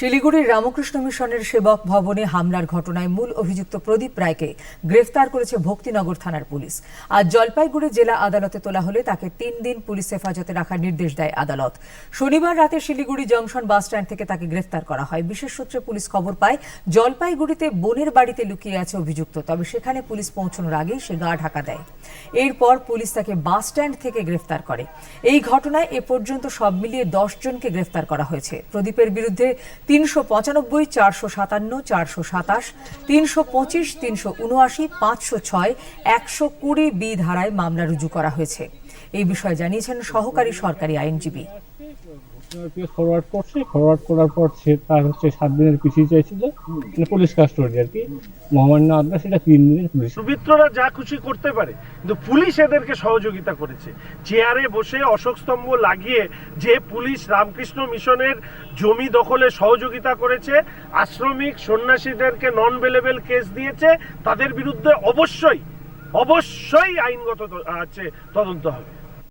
শিলিগুড়ির রামকৃষ্ণ মিশনের সেবক ভবনে হামলার ঘটনায় মূল অভিযুক্ত প্রদীপ রায়কে গ্রেফতার করেছে ভক্তিনগর থানার পুলিশ। আজ জলপাইগুড়ি জেলা আদালতে তোলা হলে তাকে তিন দিন পুলিশ হেফাজতে রাখার নির্দেশ দেয় আদালত। শনিবার রাতে শিলিগুড়ি জংশন বাস স্ট্যান্ড থেকে তাকে গ্রেফতার করা হয়। বিশেষ সূত্রে পুলিশ খবর পায়, জলপাইগুড়িতে বোনের বাড়িতে লুকিয়ে আছে অভিযুক্ত, তবে সেখানে পুলিশ পৌঁছানোর আগেই সে গা ঢাকা দেয়। এরপর পুলিশ তাকে বাস স্ট্যান্ড থেকে গ্রেফতার করে। এই ঘটনায় এ পর্যন্ত সব মিলিয়ে দশ জনকে গ্রেফতার করা হয়েছে। প্রদীপের বিরুদ্ধে তিনশো পঁচানব্বই, চারশো সাতান্ন, চারশো সাতাশ, তিনশো পঁচিশ, তিনশো উনআশি, পাঁচশো ছয়, একশো কুড়ি বি ধারায় মামলা রুজু করা হয়েছে। এই বিষয়ে জানিয়েছেন সহকারী সরকারি আইনজীবী। ফরওয়ার্ড করছে। ফরওয়ার্ড করার পর সে তার হচ্ছে সাত দিনের পিছিয়ে চাইছিল। মানে পুলিশ কাস্টডি আর কি। মহামান্য সেটা তিন দিনের পুলিশ যা খুশি করতে পারে, কিন্তু পুলিশ এদেরকে সহযোগিতা করেছে। চেয়ারে বসে অশোক স্তম্ভ লাগিয়ে যে পুলিশ রামকৃষ্ণ মিশনের জমি দখলে সহযোগিতা করেছে, আশ্রমিক সন্ন্যাসীদেরকে নন বেলেবেল কেস দিয়েছে, তাদের বিরুদ্ধে অবশ্যই অবশ্যই আইনগত আছে, তদন্ত হবে।